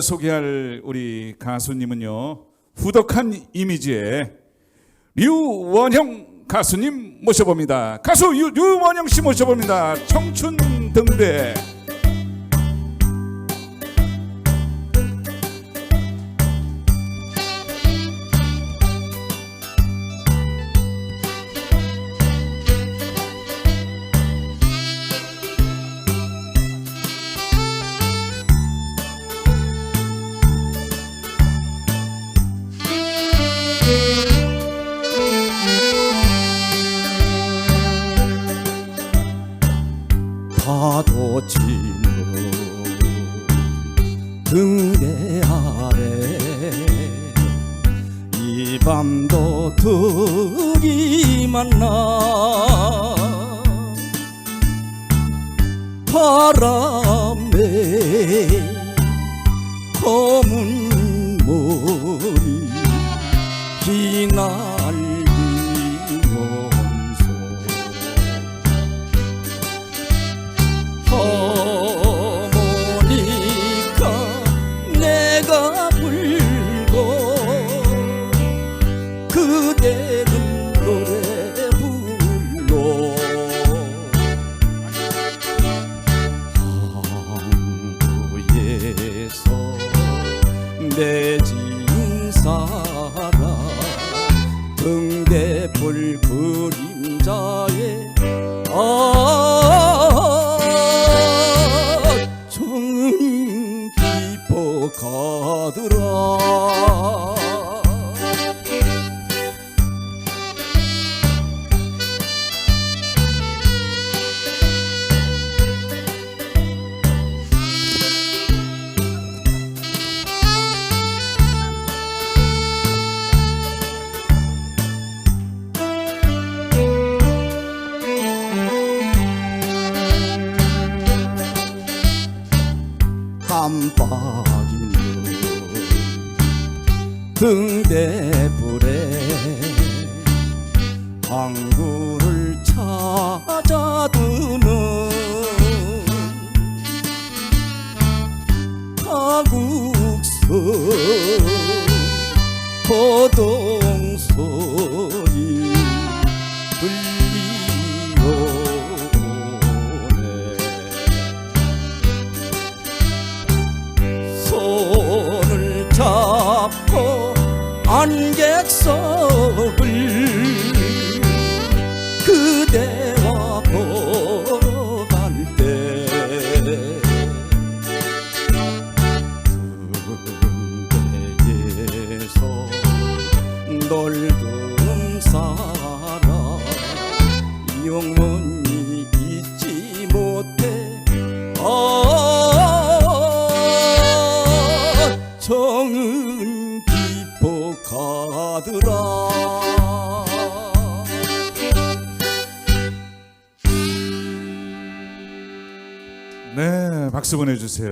소개할 우리 가수님은요 후덕한 이미지의 류원형 가수님 모셔봅니다. 가수 유, 류원형 씨 모셔봅니다. 청춘 등대. 파도 치는 등대 아래 이 밤도 둘이 만나 바람에 검은 머리 휘날 내진 사람 등대불 그림자에 아 정은 깊어 가더라 깜빡이는 등대불에 항구를 찾아드는 가국서 거동소리 들리 넓은 사랑 영원히 잊지 못해. 아 정은 깊어 가더라. 네, 박수 보내주세요.